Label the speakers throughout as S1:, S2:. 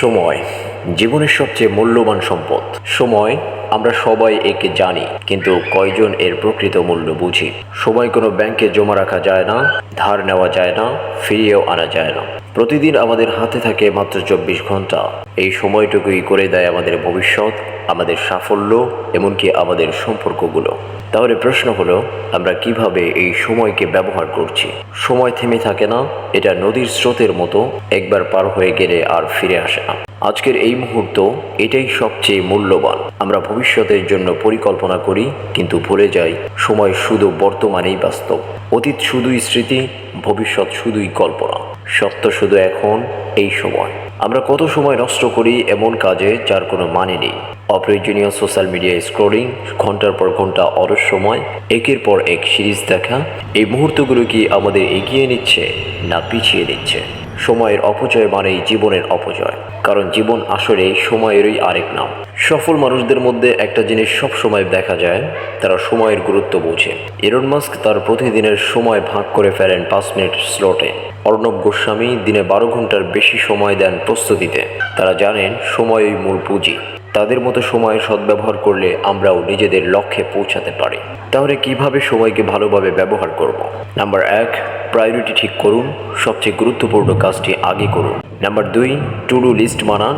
S1: সময়, জীবনের সবচেয়ে মূল্যবান সম্পদ। সময় আমরা সবাই একে জানি, কিন্তু কয়জন এর প্রকৃত মূল্য বুঝি? সময় কোনো ব্যাংকে জমা রাখা যায় না, ধার নেওয়া যায় না, ফিরিয়েও আনা যায় না। প্রতিদিন আমাদের হাতে থাকে মাত্র চব্বিশ ঘণ্টা। এই সময়টুকুই করে দেয় আমাদের ভবিষ্যৎ, আমাদের সাফল্য, এমনকি আমাদের সম্পর্কগুলো। তাহলে প্রশ্ন হলো, আমরা কীভাবে এই সময়কে ব্যবহার করছি? সময় থেমে থাকে না, এটা নদীর স্রোতের মতো, একবার পার হয়ে গেলে আর ফিরে আসে না। আজকের এই মুহূর্ত এটাই সবচেয়ে মূল্যবান। আমরা ভবিষ্যতের জন্য পরিকল্পনা করি, কিন্তু ভুলে যাই, সময় শুধু বর্তমানেই বাস্তব। অতীত শুধুই স্মৃতি, ভবিষ্যৎ শুধুই কল্পনা। সত্য শুধু এখন, এই সময়। আমরা কত সময় নষ্ট করি এমন কাজে যার কোনো মানে নেই। অপ্রয়োজনীয় সোশ্যাল মিডিয়া স্ক্রোলিং, ঘণ্টার পর ঘণ্টা অরস সময়, একের পর এক সিরিজ দেখা, এই মুহূর্তগুলো কি আমাদের এগিয়ে নিচ্ছে না পিছিয়ে দিচ্ছে সময়ের অপচয় মানেই জীবনের অপচয়, কারণ জীবন আসলে সময়েরই আরেক নাম। সফল মানুষদের মধ্যে একটা জিনিস সব সময় দেখা যায়, তারা সময়ের গুরুত্ব বোঝে। এরন মাস্ক তার প্রতিদিনের সময় ভাগ করে ফেলেন পাঁচ মিনিট স্লটে। অর্ণব গোস্বামী দিনে বারো ঘণ্টার বেশি সময় দেন প্রস্তুতিতে। তারা জানেন, সময়ই মূল পুঁজি। তাদের মতো সময়ের সদ্ব্যবহার করলে আমরাও নিজেদের লক্ষ্যে পৌঁছাতে পারি। তাহলে কীভাবে সময়কে ভালোভাবে ব্যবহার করব? নাম্বার এক প্রায়োরিটি ঠিক করুন, সবচেয়ে গুরুত্বপূর্ণ কাজটি আগে করুন। নাম্বার দুই টু ডু লিস্ট বানান।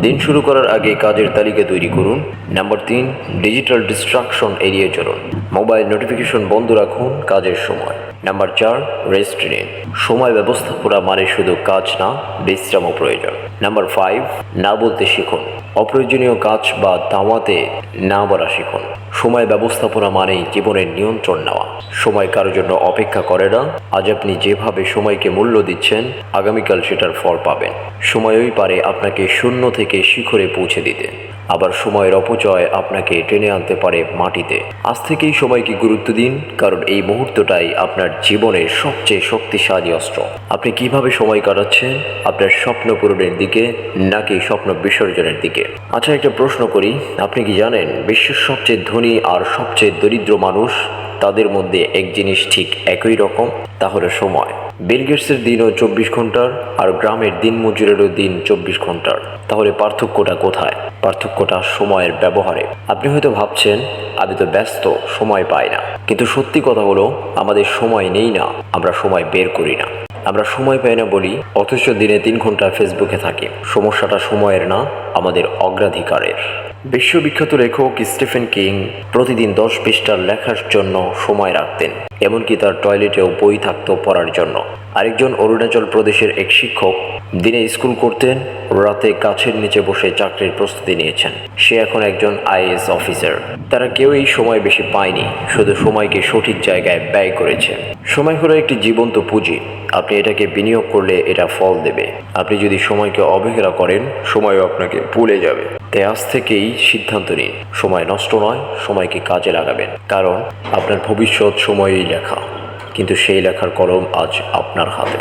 S1: দিন শুরু করার আগে কাজের তালিকা তৈরি করুন। নাম্বার তিন ডিজিটাল ডিস্ট্রাকশন এড়িয়ে চলুন। মোবাইল নোটিফিকেশন বন্ধ রাখুন কাজের সময়। নাম্বার চার, রেস্ট নিন। সময় ব্যবস্থাপনা মানে শুধু কাজ না, বিশ্রামও প্রয়োজন। নাম্বার ফাইভ না বলতে শিখুন। অপ্রয়োজনীয় কাজ বা দাওয়াতে না বলা শিখুন। সময় ব্যবস্থাপনা মানেই জীবনের নিয়ন্ত্রণ নেওয়া। সময় কারোর জন্য অপেক্ষা করে না। আজ আপনি যেভাবে সময়কে মূল্য দিচ্ছেন, আগামীকাল সেটার ফল পাবেন। সময়ই পারে আপনাকে শূন্য থেকে শিখরে পৌঁছে দিতে। আবার সময়ের অপচয় আপনাকে টেনে আনতে পারে মাটিতে। আজ থেকেই সময়কে গুরুত্ব দিন, কারণ এই মুহূর্তটাই আপনার জীবনের সবচেয়ে শক্তিশালী অস্ত্র। আপনি কীভাবে সময় কাটাচ্ছেন? আপনার স্বপ্ন পূরণের দিকে, নাকি স্বপ্ন বিসর্জনের দিকে? আচ্ছা একটা প্রশ্ন করি। আপনি কি জানেন, বিশ্বের সবচেয়ে ধনী আর সবচেয়ে দরিদ্র মানুষ তাদের মধ্যে এক জিনিস ঠিক একই রকম, তা হলো সময়। বিল গেটসের দিনও চব্বিশ ঘণ্টার আর গ্রামের দিন মজুরেরও দিন চব্বিশ ঘণ্টার তাহলে পার্থক্যটা কোথায়? পার্থক্যটা সময়ের ব্যবহারে। আপনি হয়তো ভাবছেন, আমি তো ব্যস্ত, সময় পাই না। কিন্তু সত্যি কথা হলো, আমাদের সময় নেই না, আমরা সময় বের করি না। আমরা সময় পাই না বলি, অথচ দিনে তিন ঘণ্টা ফেসবুকে থাকি। সমস্যাটা সময়ের না, আমাদের অগ্রাধিকারের। বিশ্ববিখ্যাত লেখক স্টিফেন কিং প্রতিদিন দশ পৃষ্ঠার লেখার জন্য সময় রাখতেন, এমনকি তার টয়লেটেও বই থাকত পড়ার জন্য। আরেকজন অরুণাচল প্রদেশের এক শিক্ষক দিনে স্কুল করতেন, রাতে গাছের নিচে বসে চাকরির প্রস্তুতি নিয়েছেন। সে এখন একজন আইএস অফিসার। তারা কেউ এই সময় বেশি পায়নি, শুধু সময়কে সঠিক জায়গায় ব্যয় করেছে। সময় হলো একটি জীবন্ত পুঁজি। আপনি এটাকে বিনিয়োগ করলে এটা ফল দেবে। আপনি যদি সময়কে অবহেলা করেন, সময়ও আপনাকে ভুলে যাবে। তাই আজ থেকেই সিদ্ধান্ত নিন, সময় নষ্ট নয়, সময়কে কাজে লাগাবেন। কারণ আপনার ভবিষ্যৎ সময়েই লেখা। কিন্তু সেই লেখার কলম আজ আপনার হাতে।